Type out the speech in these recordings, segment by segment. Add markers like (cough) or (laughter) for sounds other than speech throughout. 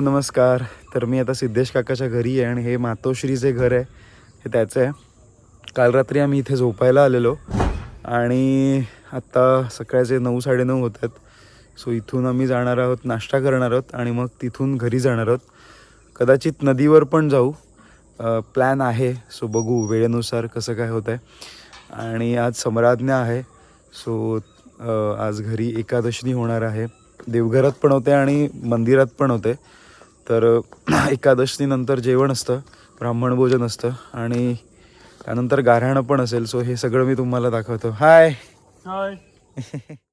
नमस्कार. तर मी आता सिद्धेश काकाच्या घरी आहे आणि हे मातोश्रीचे घर आहे हे त्याचं आहे. काल रात्री आम्ही इथे झोपायला आलेलो आणि आत्ता सकाळचे नऊ साडेनऊ होत आहेत सो इथून आम्ही जाणार आहोत नाश्ता करणार आहोत आणि मग तिथून घरी जाणार आहोत. कदाचित नदीवर पण जाऊ. प्लॅन आहे. सो बघू वेळेनुसार कसं काय होतं आहे आणि आज सम्राज्ञा आहे. सो आज घरी एकादशी होणार आहे. देवघरात पण होते आणि मंदिरात पण होते. तर (clears throat) एकादशीनंतर जेवण असतं ब्राह्मण भोजन असतं आणि त्यानंतर गाऱ्हाणं पण असेल. सो हे सगळं मी तुम्हाला दाखवतो. हाय हाय (laughs)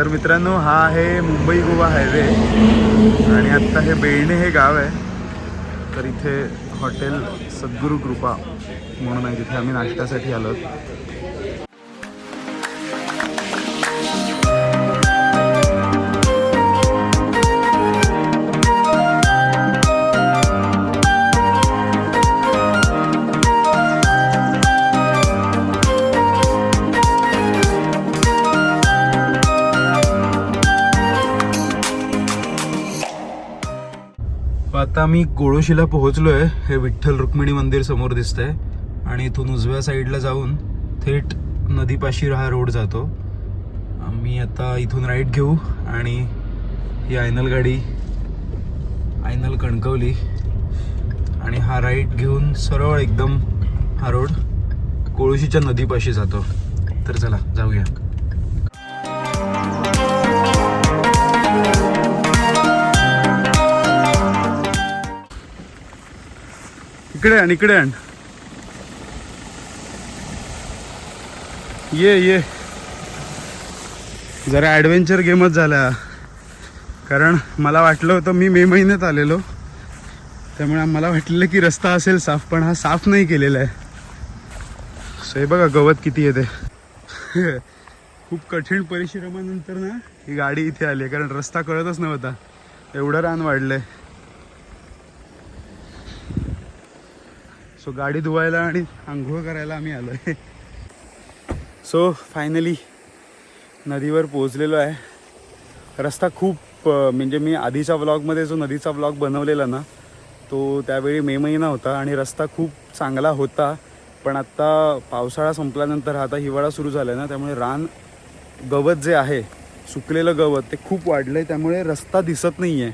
तर मित्रांनो हा आहे मुंबई गोवा हायवे. आणि आत्ता हे बेळणे हे गाव आहे. तर इथे हॉटेल सद्गुरू कृपा म्हणून आहे जिथे आम्ही नाश्त्यासाठी आलो आता मी कोळोशीला पोहोचलो आहे हे विठ्ठल रुक्मिणी मंदिर समोर दिसतंय. आणि इथून उजव्या साईडला जाऊन थेट नदीपाशी हा रोड जातो. आम्ही आता इथून राईट घेऊ आणि ही आयनल गाडी आयनल कणकवली आणि हा राईट घेऊन सरळ एकदम हा रोड कोळशीच्या नदीपाशी जातो. तर चला जाऊया. इकडे आण इकडे आण. ये ये. जरा ॲडव्हेंचर गेमच झाला. कारण मला वाटलं होतं मी मे महिन्यात आलेलो. त्यामुळे मला वाटलेलं की रस्ता असेल साफ पण हा साफ नाही केलेला आहे. सो हे बघा गवत किती येते. खूप कठीण परिश्रमानंतर ना ही गाडी इथे आली आहे कारण रस्ता कळतच नव्हता. एवढं रान वाढलंय. सो गाडी धुवायला आणि आंघोळ करायला आम्ही आलो आहे सो फायनली नदीवर पोचलेलो आहे. रस्ता खूप म्हणजे मी आधीच्या व्लॉगमध्ये जो नदीचा व्लॉग बनवलेला ना तो त्यावेळी मे महिना होता आणि रस्ता खूप चांगला होता. पण आत्ता पावसाळा संपल्यानंतर आता हिवाळा सुरू झाला ना त्यामुळे रान गवत जे आहे सुकलेलं गवत ते खूप वाढलं आहे त्यामुळे रस्ता दिसत नाही आहे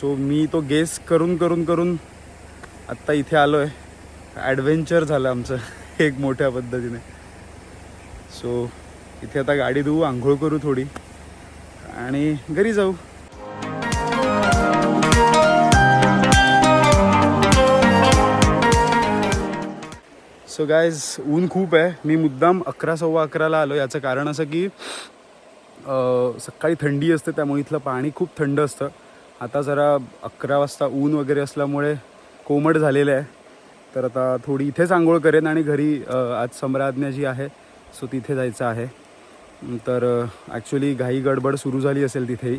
सो मी तो गेस करून करून करून आत्ता इथे आलो आहे ॲडव्हेंचर झालं आमचं (laughs) एक मोठ्या पद्धतीने. सो इथे आता गाडी धुवू आंघोळ करू थोडी. आणि घरी जाऊ. सो गायज ऊन खूप आहे. मी मुद्दाम अकरा सव्वा अकराला आलो. याचं कारण असं की सकाळी थंडी असते त्यामुळे इथलं पाणी खूप थंड असतं. आता जरा अकरा वाजता ऊन वगैरे असल्यामुळे कोमट झालेलं आहे. तर आता थोडी इथेच आंघोळ करेन आणि घरी आज सम्राज्ञा जी आहे सो तिथे जायचं आहे. तर ॲक्च्युली घाई गडबड सुरू झाली असेल तिथेही.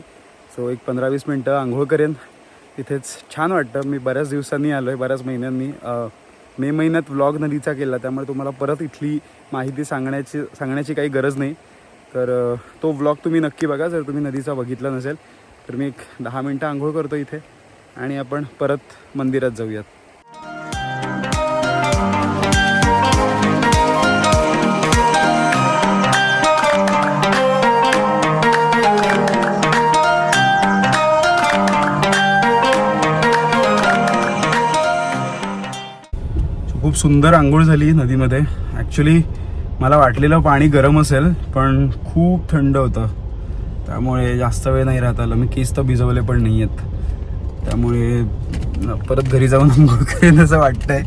सो एक पंधरा वीस मिनटं आंघोळ करेन. तिथेच छान वाटतं. मी बऱ्याच दिवसांनी आलो आहे बऱ्याच महिन्यांनी. मे महिन्यात व्लॉग नदीचा केला त्यामुळे तुम्हाला परत इथली माहिती सांगण्याची सांगण्याची काही गरज नाही. तर तो व्लॉग तुम्ही नक्की बघा जर तुम्ही नदीचा बघितला नसेल. तर मी एक दहा मिनटं आंघोळ करतो इथे. आणि आपण परत मंदिरात जाऊयात. खूप सुंदर आंघोळ झाली नदीमध्ये. ॲक्च्युली मला वाटलेलं पाणी गरम असेल पण खूप थंड होतं. त्यामुळे जास्त वेळ नाही राहत आलं. मी केस तर भिजवले पण नाही आहेत. त्यामुळे परत घरी जाऊन आंघोळ करेन असं वाटतंय.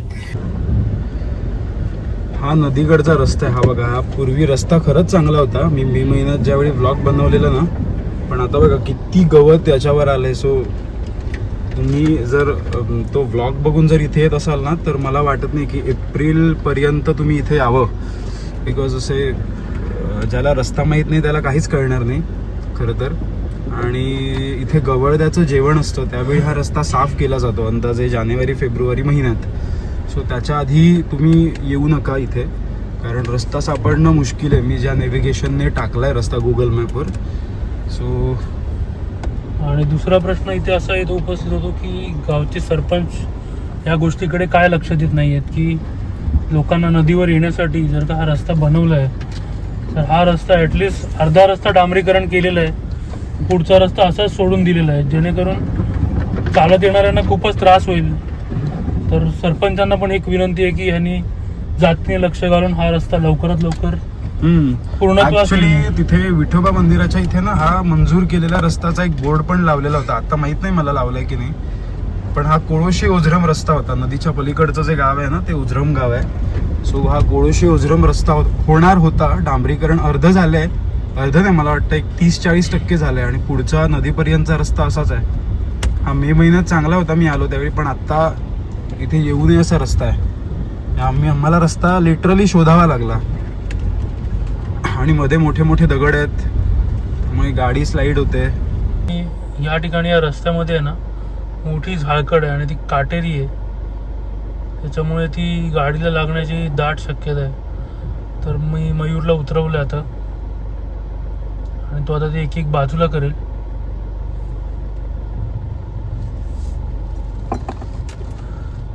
हा नदीकडचा रस्ता आहे. हा बघा हा पूर्वी रस्ता खरंच चांगला होता. मी मे महिन्यात ज्यावेळी ब्लॉग बनवलेला ना पण आता बघा किती गवत त्याच्यावर आलंय. सो तुम्ही जर तो व्लॉग बघून जर इथे येत असाल ना तर मला वाटत नाही की एप्रिलपर्यंत तुम्ही इथे यावं. बिकॉज असे ज्याला रस्ता माहीत नाही त्याला काहीच कळणार नाही खरं तर. आणि इथे गवळद्याचं जेवण असतं त्यावेळी हा रस्ता साफ केला जातो अंदाजे जानेवारी फेब्रुवारी महिन्यात. सो त्याच्या आधी तुम्ही येऊ नका इथे कारण रस्ता सापडणं मुश्किल आहे. मी ज्या नेव्हिगेशनने टाकलाय रस्ता गुगल मॅपवर सो आणि दुसरा प्रश्न इथे असा येतो उपस्थित होतो की गावचे सरपंच या गोष्टीकडे काय लक्ष देत नाही आहेत की लोकांना नदीवर येण्यासाठी जर का हा रस्ता बनवला आहे तर हा रस्ता ॲटलिस्ट अर्धा रस्ता डांबरीकरण केलेला आहे. पुढचा रस्ता असाच सोडून दिलेला आहे. जेणेकरून चालत येणाऱ्यांना खूपच त्रास होईल. तर सरपंचांना पण एक विनंती आहे की ह्यांनी जातीने लक्ष घालून हा रस्ता लवकरात लवकर पूर्णत्वास ऍक्च्युली. तिथे विठोबा मंदिराच्या इथे ना हा मंजूर केलेला रस्त्याचा एक बोर्ड पण लावलेला होता. आता माहीत नाही मला लावलाय की नाही. पण हा कोळोशी ओझरम रस्ता होता. नदीच्या पलीकडचं जे गाव आहे ना ते उजरम गाव आहे. सो हा कोळोशी ओझरम रस्ता हो- होणार होता. डांबरीकरण अर्ध झालंय. अर्ध नाही मला वाटतं एक तीस चाळीस टक्के झालंय. आणि पुढचा नदीपर्यंतचा रस्ता असाच आहे. हा मे महिन्यात चांगला होता मी आलो त्यावेळी. पण आता इथे येऊ नये असा रस्ता आहे. आम्ही आम्हाला रस्ता लिटरली शोधावा लागला. आणि मध्ये मोठे मोठे दगड आहेत. त्यामुळे गाडी स्लाईड होते. या ठिकाणी या रस्त्यामध्ये आहे ना मोठी झाळकड आहे आणि ती काटेरी आहे. त्याच्यामुळे ती गाडीला लागण्याची दाट शक्यता आहे. तर मी मयूरला उतरवलं आता. आणि तो आता ते एक एक बाजूला करेल.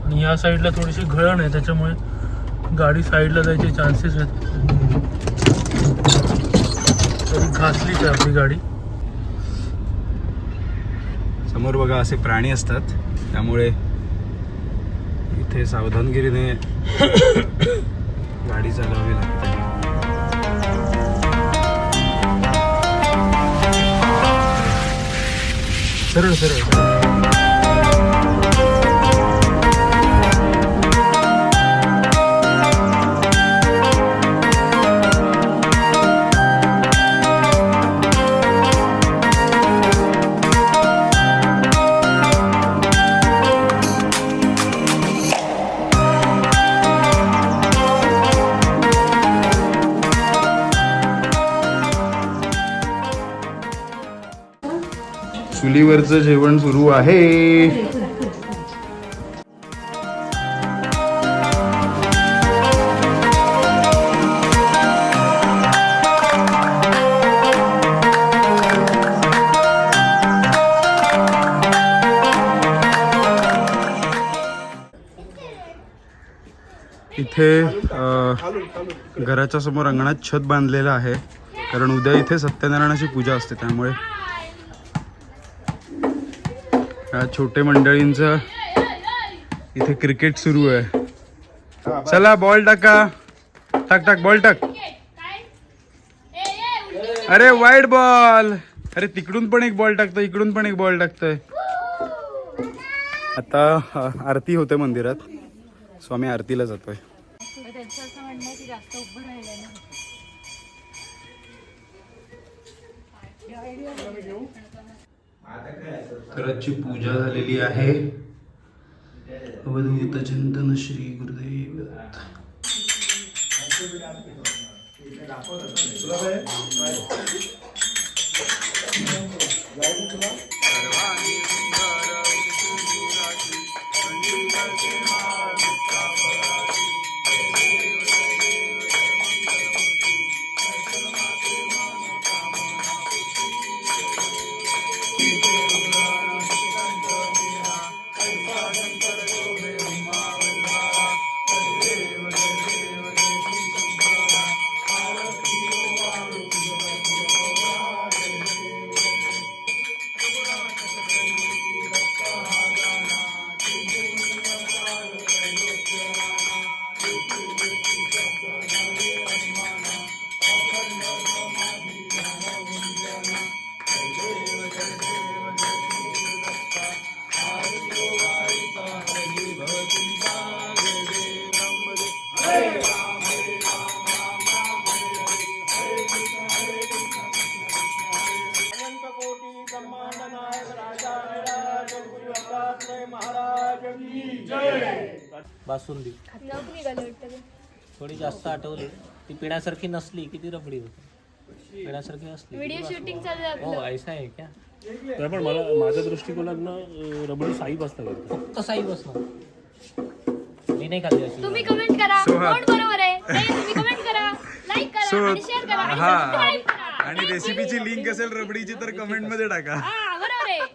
आणि या साईडला थोडीशी घळण आहे त्याच्यामुळे गाडी साईडला जायचे चान्सेस आहेत. तरी घासलीच आपली गाडी? समोर बघा असे प्राणी असतात. त्यामुळे इथे सावधानगिरीने गाडी चालवावी लागते. सरळ सरळ. चुलीवरचं जेवण सुरू आहे. इथे घराच्या समोर अंगणात छत बांधलेलं आहे. कारण उद्या इथे सत्यनारायणाची पूजा असते त्यामुळे या छोटे मंडळींचं इथे क्रिकेट सुरू आहे. चला बॉल टाका. टाक टाक बॉल टाक. अरे वाईट बॉल अरे तिकडून पण एक बॉल टाकतोय इकडून पण एक बॉल टाकतोय. आता आरती होते मंदिरात. सो आम्ही आरतीला जातोय. त्यांचं असं म्हणणं आहे की जास्त आजची पूजा झालेली आहे. अवधूत चिंतन श्री गुरुदेव. बासुंदी. नव्हती निघाली वाटतं थोडी जास्त आठवली. ती पिण्यासारखी नसली की ती रबडी होती. येण्यासारखी असली. व्हिडिओ शूटिंग चालू आहे हो ऐसा आहे क्या? नाही पण मला माझ्या दृष्टिकोनातनं रबडी साई पाहिजे फक्त साई बसणार मी नाही खाल्ली अशी. तुम्ही कमेंट करा. So, हा. कोण बरोबर आहे? नाही तुम्ही कमेंट करा. लाईक करा आणि शेअर करा आणि हा. करा. आणि रेसिपीची लिंक असेल रबडीची तर कमेंटमध्ये टाका. हा बरोबर आहे.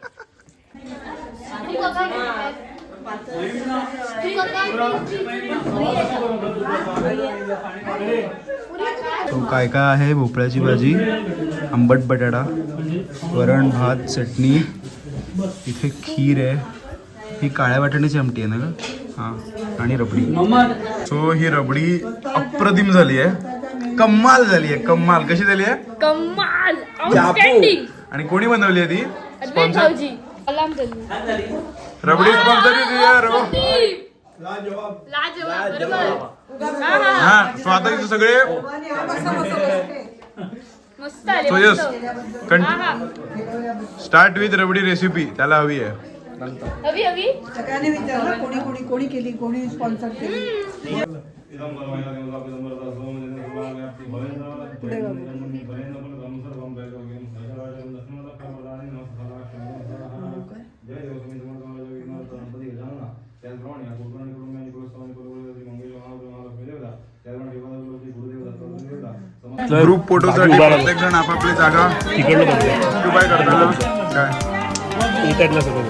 तू काय काय आहे? भोपळ्याची भाजी आंबट बटाटा वरण भात चटणी. इथे खीर आहे. ही काळ्या वाटाण्याची आमटी आहे ना का हां. आणि रबडी. सो ही रबडी अप्रतिम झाली आहे. कम्माल झाली आहे. कम्माल कशी झाली आहे? आउटस्टँडिंग आणि कोणी बनवली आहे ती? अद्वैत रबडी स्पॉन्सर रो लाजवाब. बरोबर. हा हा. हा सो आता इथे सगळे मस्त आले सो यस मस्त हा हा. स्टार्ट विथ रबडी रेसिपी त्याला हवी आहे. हवी हवी. सगळ्यांनी विचारलं कोणी कोणी कोणी केली कोणी स्पॉन्सर केली? पुढे ग्रुप फोटोसाठी प्रत्येक जण आपापली जागा तिकडलं ऑक्युपाय करताना. काय? इकडलं सगळं.